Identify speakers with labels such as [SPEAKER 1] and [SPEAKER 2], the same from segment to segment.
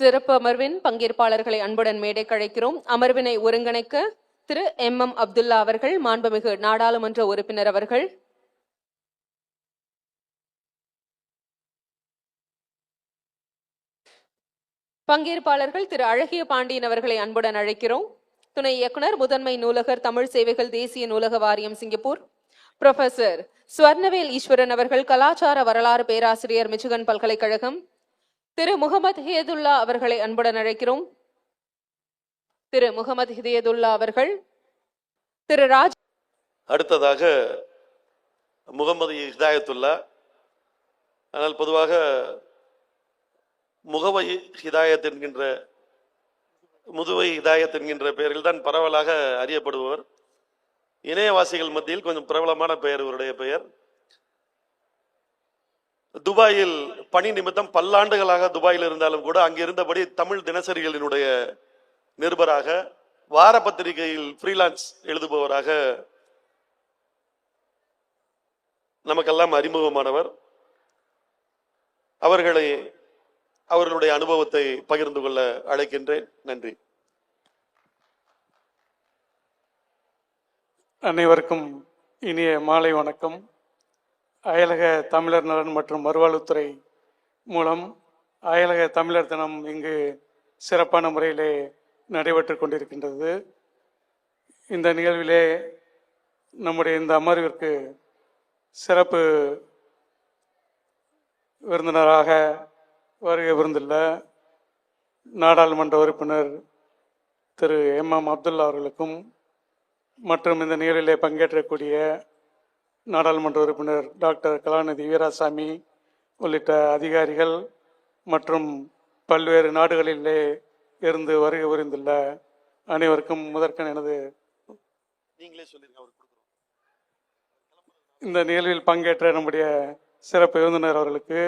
[SPEAKER 1] சிறப்பு அமர்வின் பங்கேற்பாளர்களை அன்புடன் மேடை கழைக்கிறோம் அமர்வினை ஒருங்கிணைக்க திரு எம். எம். அப்துல்லா அவர்கள் மாண்புமிகு நாடாளுமன்ற உறுப்பினர் அவர்கள். பங்கேற்பாளர்கள் திரு அழகிய பாண்டியன் அவர்களை அன்புடன் அழைக்கிறோம். துணை இயக்குனர் முதன்மை நூலகர் தமிழ் சேவைகள் தேசிய நூலக வாரியம் சிங்கப்பூர். புரொஃபசர் ஸ்வர்ணவேல் ஈஸ்வரன் அவர்கள் கலாச்சார வரலாறு பேராசிரியர் மிச்சிகன் பல்கலைக்கழகம். திரு முகமது ஹியதுல்லா அவர்களை அன்புடன் அழைக்கிறோம். திரு முகமது ஹிதயதுல்லா அவர்கள் திரு ராஜ்
[SPEAKER 2] அடுத்ததாக முகமது ஹிதாயத்துல்லா. ஆனால் பொதுவாக முகவை ஹிதாயத் என்கின்ற முதுவை ஹிதாயத் என்கின்ற பெயரில் தான் பரவலாக அறியப்படுபவர். இணையவாசிகள் மத்தியில் கொஞ்சம் பிரபலமான பெயர் இவருடைய பெயர். துபாயில் பணி நிமித்தம் பல்லாண்டுகளாக துபாயில் இருந்தாலும் கூட அங்கே இருந்தபடி தமிழ் தினசரிகளினுடைய நிருபராக வார பத்திரிகையில் ஃப்ரீலான்ஸ் எழுதுபவராக நமக்கெல்லாம் அறிமுகமானவர். அவர்களை அவர்களுடைய அனுபவத்தை பகிர்ந்து கொள்ள அழைக்கின்றேன். நன்றி.
[SPEAKER 3] அனைவருக்கும் இனிய மாலை வணக்கம். அயலக தமிழர் நலன் மற்றும் மறுவாழ்வுத்துறை மூலம் அயலக தமிழர் தினம் இங்கு சிறப்பான முறையிலே நடைபெற்று கொண்டிருக்கின்றது. இந்த நிகழ்விலே நம்முடைய இந்த அமர்விற்கு சிறப்பு விருந்தினராக வருகை விருந்துள்ள நாடாளுமன்ற உறுப்பினர் திரு எம் எம் அப்துல்லா அவர்களுக்கும் மற்றும் இந்த நிகழ்விலே பங்கேற்றக்கூடிய நாடாளுமன்ற உறுப்பினர் டாக்டர் கலாநிதி வீராசாமி உள்ளிட்ட அதிகாரிகள் மற்றும் பல்வேறு நாடுகளிலே இருந்து வருகை புரிந்துள்ள அனைவருக்கும் முதற்கண் எனது
[SPEAKER 2] நீங்களே
[SPEAKER 3] இந்த நிகழ்வில் பங்கேற்ற நம்முடைய சிறப்பு விருந்தினர் அவர்களுக்கு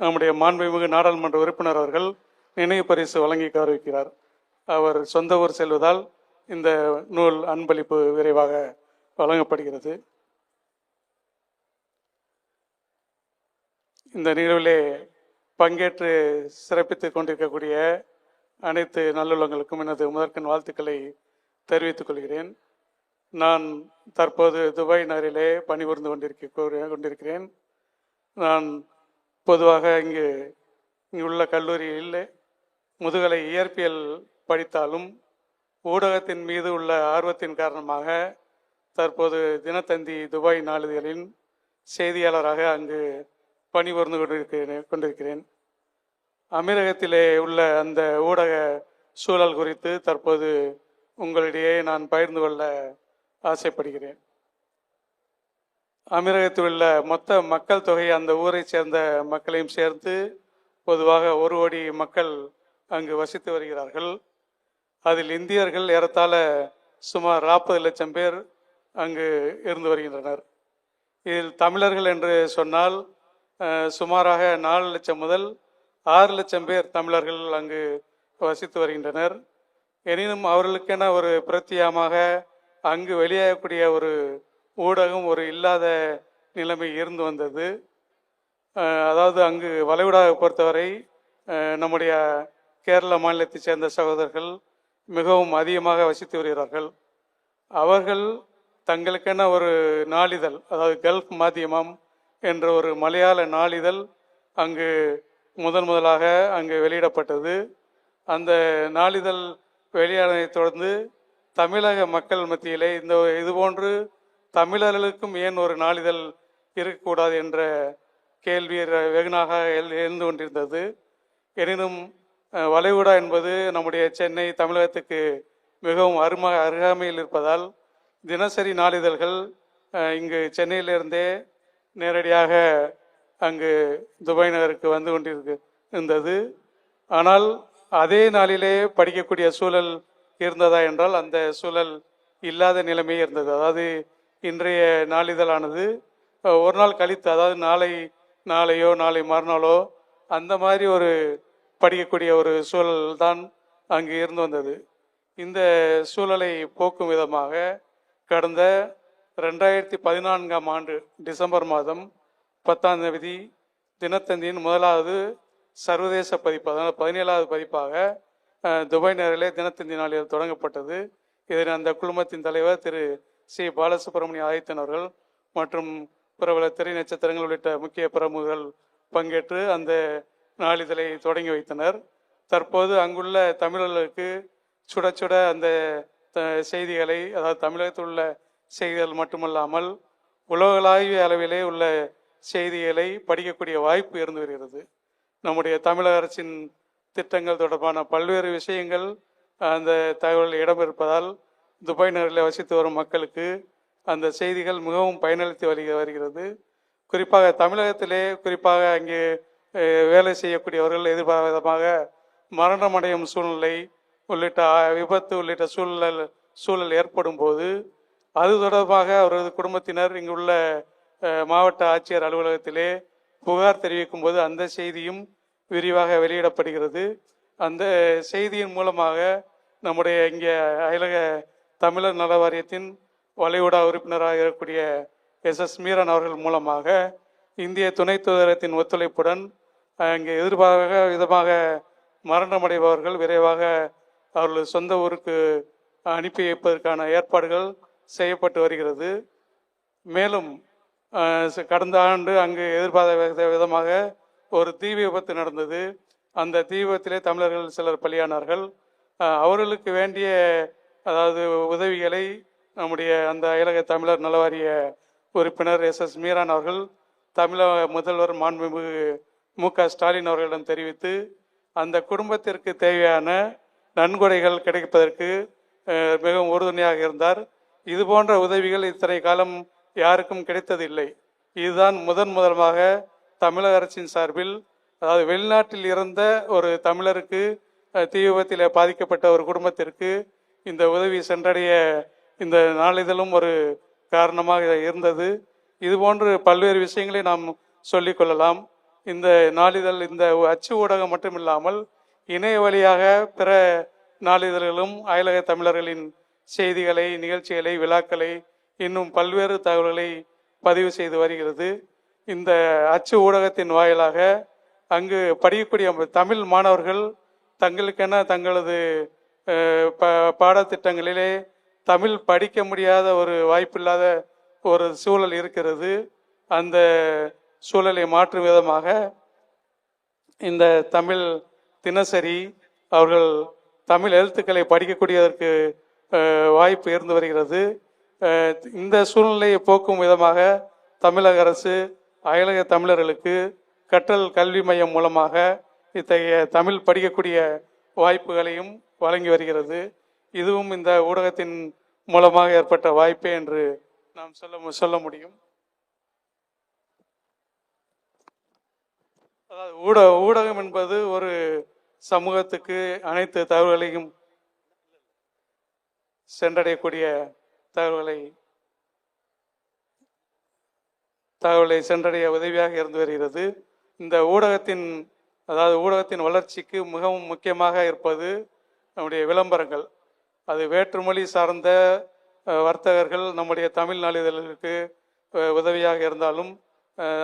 [SPEAKER 3] நம்முடைய மாண்புமிகு நாடாளுமன்ற உறுப்பினர் அவர்கள் நினைவு பரிசு வழங்கி கௌரவிக்கிறார். அவர் சொந்த ஊர் செல்வதால் இந்த நூல் அன்பளிப்பு விரைவாக வழங்கப்படுகிறது. இந்த நிகழ்விலே பங்கேற்று சிறப்பித்துக் கொண்டிருக்கக்கூடிய அனைத்து நல்லுள்ளங்களுக்கும் எனது முதற்கண் வாழ்த்துக்களை தெரிவித்துக் கொள்கிறேன். நான் தற்போது துபாய் நகரிலே பணிபுரிந்து கொண்டிருக்க கொண்டிருக்கிறேன். நான் பொதுவாக இங்கு இங்குள்ள கல்லூரியில் முதுகலை இயற்பியல் படித்தாலும் ஊடகத்தின் மீது உள்ள ஆர்வத்தின் காரணமாக தற்போது தினத்தந்தி துபாய் நாளிதழின் செய்தியாளராக அங்கு பணிபுரிந்து கொண்டிருக்கிறேன் கொண்டிருக்கிறேன். அமீரகத்திலே உள்ள அந்த ஊடக சூழல் குறித்து தற்போது உங்களிடையே நான் பகிர்ந்து கொள்ள ஆசைப்படுகிறேன். அமீரகத்தில் உள்ள மொத்த மக்கள் தொகை அந்த ஊரை சேர்ந்த மக்களையும் சேர்த்து பொதுவாக ஒரு கோடி மக்கள் அங்கு வசித்து வருகிறார்கள். அதில் இந்தியர்கள் ஏறத்தாழ சுமார் நாற்பது லட்சம் பேர் அங்கு இருந்து வருகின்றனர். இதில் தமிழர்கள் என்று சொன்னால் சுமாராக நாலு லட்சம் முதல் ஆறு லட்சம் பேர் தமிழர்கள் அங்கு வசித்து வருகின்றனர். எனினும் அவர்களுக்கென ஒரு பிரத்தியமாக அங்கு வெளியாகக்கூடிய ஒரு ஊடகம் ஒரு இல்லாத நிலைமை இருந்து வந்தது. அதாவது அங்கு வளைகுடாவை பொறுத்தவரை நம்முடைய கேரள மாநிலத்தைச் சேர்ந்த சகோதரர்கள் மிகவும் அதிகமாக வசித்து வருகிறார்கள். அவர்கள் தங்களுக்கென ஒரு நாளிதழ் அதாவது கல்ஃப் மாத்தியமம் என்ற ஒரு மலையாள நாளிதழ் அங்கு முதன் முதலாக அங்கு வெளியிடப்பட்டது. அந்த நாளிதழ் வெளியானதைத் தொடர்ந்து தமிழக மக்கள் மத்தியிலே இந்த இதுபோன்று தமிழர்களுக்கும் ஏன் ஒரு நாளிதழ் இருக்கக்கூடாது என்ற கேள்வி ர- வெகுனாக எழு- எழுந்து கொண்டிருந்தது. எனினும் வளைகுடா என்பது நம்முடைய சென்னை தமிழகத்துக்கு மிகவும் அரும அருகாமையில் இருப்பதால் தினசரி நாளிதழ்கள் இங்கு சென்னையிலிருந்தே நேரடியாக அங்கு துபாய் நகருக்கு வந்து கொண்டிருக்கு இருந்தது. ஆனால் அதே நாளிலே படிக்கக்கூடிய சூழல் இருந்ததா என்றால் அந்த சூழல் இல்லாத நிலைமை இருந்தது. அதாவது இன்றைய நாளிதழானது ஒரு நாள் கழித்து அதாவது நாளை நாளையோ நாளை மறுநாளோ அந்த மாதிரி ஒரு படிக்கக்கூடிய ஒரு சூழல் தான் அங்கு இருந்து வந்தது. இந்த சூழலை போக்கும் விதமாக கடந்த ரெண்டாயிரத்தி பதினான்காம் ஆண்டு டிசம்பர் மாதம் பத்தாம் தேதி தினத்தந்தியின் முதலாவது சர்வதேச பதிப்பு அதனால் பதினேழாவது பதிப்பாக துபாய் நகரிலே தினத்தந்தி நாளில் தொடங்கப்பட்டது. இதில் அந்த குழுமத்தின் தலைவர் திரு சி. பாலசுப்ரமணிய ஆதித்தன் அவர்கள் மற்றும் பிரபல திரை நட்சத்திரங்கள் உள்ளிட்ட முக்கிய பிரமுகர்கள் பங்கேற்று அந்த நாளிதழை தொடங்கி வைத்தனர். தற்போது அங்குள்ள தமிழர்களுக்கு சுட சுட அந்த த- செய்திகளை அதாவது தமிழகத்தில் உள்ள செய்திகள் மட்டுமல்லாமல் உலகளாவிய அளவிலே உள்ள செய்திகளை படிக்கக்கூடிய வாய்ப்பு இருந்து வருகிறது. நம்முடைய தமிழக அரசின் திட்டங்கள் தொடர்பான பல்வேறு விஷயங்கள் அந்த தகவல் இடம்பெறுப்பதால் துபாய் நகரில் வசித்து வரும் மக்களுக்கு அந்த செய்திகள் மிகவும் பயனளித்து வருக வருகிறது. குறிப்பாக தமிழகத்திலே குறிப்பாக அங்கே வேலை செய்யக்கூடியவர்கள் எதிர்பாராத விதமாக மரணமடையும் சூழ்நிலை உள்ளிட்ட விபத்து உள்ளிட்ட சூழல் சூழல் ஏற்படும் போது அது தொடர்பாக அவரது குடும்பத்தினர் இங்குள்ள மாவட்ட ஆட்சியர் அலுவலகத்திலே புகார் தெரிவிக்கும் போது அந்த செய்தியும் விரிவாக வெளியிடப்படுகிறது. அந்த செய்தியின் மூலமாக நம்முடைய இங்கே அயலக தமிழர் நல வாரியத்தின் வளைகுடா உறுப்பினராக இருக்கக்கூடிய எஸ் எஸ் மீரன் அவர்கள் மூலமாக இந்திய துணை தூதரத்தின் ஒத்துழைப்புடன் இங்கே எதிர்பார்க்க விதமாக மரணமடைபவர்கள் விரைவாக அவர்களது சொந்த ஊருக்கு அனுப்பி வைப்பதற்கான ஏற்பாடுகள் செய்யப்பட்டு வருகிறது. மேலும் ச- கடந்த ஆண்டு அங்கு எதிர்பார்த்த வித- விதமாக ஒரு தீ விபத்து நடந்தது. அந்த தீ விபத்திலே தமிழர்கள் சிலர் பலியானார்கள். அவர்களுக்கு வேண்டிய அதாவது உதவிகளை நம்முடைய அந்த அயலக தமிழர் நலவாரிய உறுப்பினர் எஸ். எஸ். மீரான் அவர்கள் தமிழக முதல்வர் மாண்புமிகு மு. க. ஸ்டாலின் அவர்களிடம் தெரிவித்து அந்த குடும்பத்திற்கு தேவையான நன்கொடைகள் கிடைப்பதற்கு மிகவும் உறுதுணையாக இருந்தார். இது போன்ற உதவிகள் இத்தனை காலம் யாருக்கும் கிடைத்ததில்லை. இதுதான் முதன் முதலாக தமிழக அரசின் சார்பில் அதாவது வெளிநாட்டில் இருந்த ஒரு தமிழருக்கு தீ விபத்தில் பாதிக்கப்பட்ட ஒரு குடும்பத்திற்கு இந்த உதவி சென்றடைய இந்த நாளிதழும் ஒரு காரணமாக இருந்தது. இதுபோன்று பல்வேறு விஷயங்களை நாம் சொல்லிக் கொள்ளலாம். இந்த நாளிதழ் இந்த அச்சு ஊடகம் மட்டுமில்லாமல் இணைய வழியாக பிற நாளிதழ்களும் அயலக தமிழர்களின் செய்திகளை நிகழ்ச்சிகளை விழாக்களை இன்னும் பல்வேறு தகவல்களை பதிவு செய்து வருகிறது. இந்த அச்சு ஊடகத்தின் வாயிலாக அங்கு படிக்கக்கூடிய தமிழ் மாணவர்கள் தங்களுக்கென தங்களது பாடத்திட்டங்களிலே தமிழ் படிக்க முடியாத ஒரு வாய்ப்பில்லாத ஒரு சூழல் இருக்கிறது. அந்த சூழலை மாற்றும் விதமாக இந்த தமிழ் தினசரி அவர்கள் தமிழ் எழுத்துக்களை படிக்கக்கூடியதற்கு வாய்ப்பு இருந்து வருகிறது. இந்த சூழ்நிலையை போக்கும் விதமாக தமிழக அரசு அயலக தமிழர்களுக்கு கற்றல் கல்வி மையம் மூலமாக இத்தகைய தமிழ் படிக்கக்கூடிய வாய்ப்புகளையும் வழங்கி வருகிறது. இதுவும் இந்த ஊடகத்தின் மூலமாக ஏற்பட்ட வாய்ப்பே என்று நாம் சொல்ல மு- சொல்ல முடியும். அதாவது ஊட ஊடகம் என்பது ஒரு சமூகத்துக்கு அனைத்து தகவல்களையும் சென்றடையக்கூடிய தகவலை தகவலை சென்றடைய உதவியாக இருந்து வருகிறது. இந்த ஊடகத்தின் அதாவது ஊடகத்தின் வளர்ச்சிக்கு மிகவும் முக்கியமாக இருப்பது நம்முடைய விளம்பரங்கள். அது வேற்றுமொழி சார்ந்த வர்த்தகர்கள் நம்முடைய தமிழ் நாளிதழ்களுக்கு உதவியாக இருந்தாலும்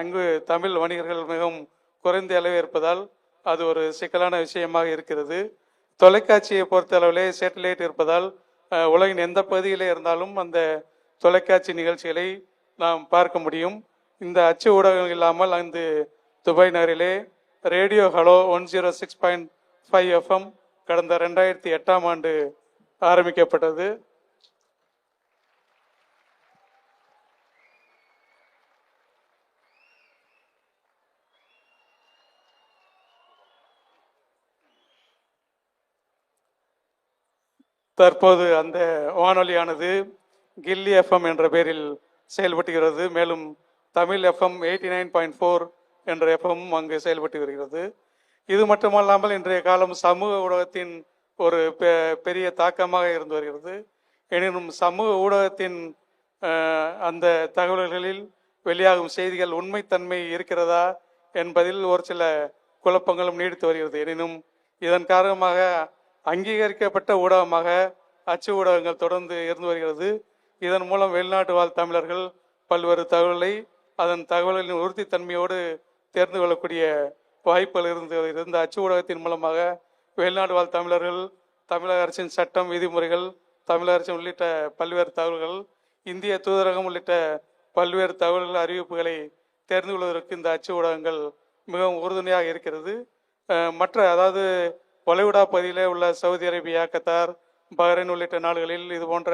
[SPEAKER 3] அங்கு தமிழ் வணிகர்கள் மிகவும் குறைந்த அளவு இருப்பதால் அது ஒரு சிக்கலான விஷயமாக இருக்கிறது. தொலைக்காட்சியை பொறுத்த அளவிலே சேட்டலைட் இருப்பதால் உலகின் எந்த பகுதியில் இருந்தாலும் அந்த தொலைக்காட்சி நிகழ்ச்சிகளை நாம் பார்க்க முடியும். இந்த அச்சு ஊடகங்கள் இல்லாமல் அந்த துபாய் நகரிலே radio hello one zero six point five FM கடந்த ரெண்டாயிரத்தி எட்டாம் ஆண்டு ஆரம்பிக்கப்பட்டது. தற்போது அந்த வானொலியானது கில்லி எஃப்எம் என்ற பெயரில் செயல்பட்டுகிறது. மேலும் Tamil FM eighty nine point four என்ற எஃப்எம் அங்கு செயல்பட்டு வருகிறது. இது மட்டுமல்லாமல் இன்றைய காலம் சமூக ஊடகத்தின் ஒரு பெ- பெரிய தாக்கமாக இருந்து வருகிறது. எனினும் சமூக ஊடகத்தின் அந்த தகவல்களில் வெளியாகும் செய்திகள் உண்மைத்தன்மை இருக்கிறதா என்பதில் ஒரு சில குழப்பங்களும் நீடித்து வருகிறது. எனினும் இதன் காரணமாக அங்கீகரிக்கப்பட்ட ஊடகமாக அச்சு ஊடகங்கள் தொடர்ந்து இருந்து வருகிறது. இதன் மூலம் வெளிநாட்டு வாழ் தமிழர்கள் பல்வேறு தகவல்களை அதன் தகவல்களின் உறுதித்தன்மையோடு தேர்ந்து கொள்ளக்கூடிய வாய்ப்புகள் இருந்து இருந்த அச்சு ஊடகத்தின் மூலமாக வெளிநாடு வாழ் தமிழர்கள் தமிழக அரசின் சட்டம் விதிமுறைகள் தமிழக அரசின் உள்ளிட்ட பல்வேறு தகவல்கள் இந்திய தூதரகம் உள்ளிட்ட பல்வேறு தகவல்கள் அறிவிப்புகளை தெரிந்து கொள்வதற்கு இந்த அச்சு ஊடகங்கள் மிகவும் உறுதுணையாக இருக்கிறது. மற்ற அதாவது வளைகுடா பகுதியிலே உள்ள சவுதி அரேபியா கத்தார் பஹ்ரைன் உள்ளிட்ட நாடுகளில் இது போன்ற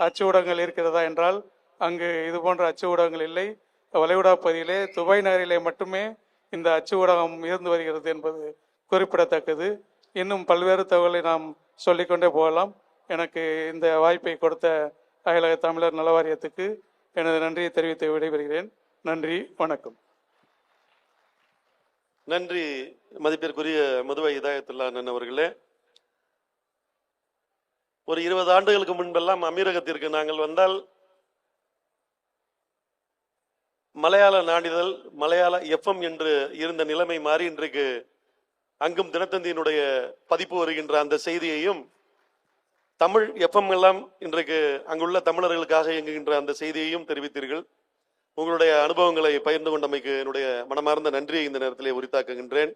[SPEAKER 3] அச்சு ஊடகங்கள் இருக்கிறதா என்றால் அங்கு இது போன்ற அச்சு ஊடகங்கள் இல்லை. வளைகுடா பகுதியிலே துபாய் நகரிலே மட்டுமே இந்த அச்சு ஊடகம் இருந்து வருகிறது என்பது குறிப்பிடத்தக்கது. இன்னும் பல்வேறு தகவலை நாம் சொல்லிக்கொண்டே போகலாம். எனக்கு இந்த வாய்ப்பை கொடுத்த அயலக தமிழர் நலவாரியத்துக்கு எனது நன்றியை தெரிவித்து விடைபெறுகிறேன். நன்றி வணக்கம்.
[SPEAKER 2] நன்றி மதிப்பிற்குரிய மதுவை இதாயத்துல்லா அண்ணன் அவர்களே ஒரு இருபது ஆண்டுகளுக்கு முன்பெல்லாம் அமீரகத்திற்கு நாங்கள் வந்தால் மலையாள நாளிதழ் மலையாள எஃப்எம் என்று இருந்த நிலைமை மாறி இன்றைக்கு அங்கும் தினத்தந்தியினுடைய பதிப்பு வருகின்ற அந்த செய்தியையும் தமிழ் எஃப்எம் எல்லாம் இன்றைக்கு அங்குள்ள தமிழர்களுக்காக இயங்குகின்ற அந்த செய்தியையும் தெரிவித்தீர்கள். உங்களுடைய அனுபவங்களை பகிர்ந்து கொண்டமைக்கு என்னுடைய மனமார்ந்த நன்றியை இந்த நேரத்திலே உரித்தாக்குகின்றேன்.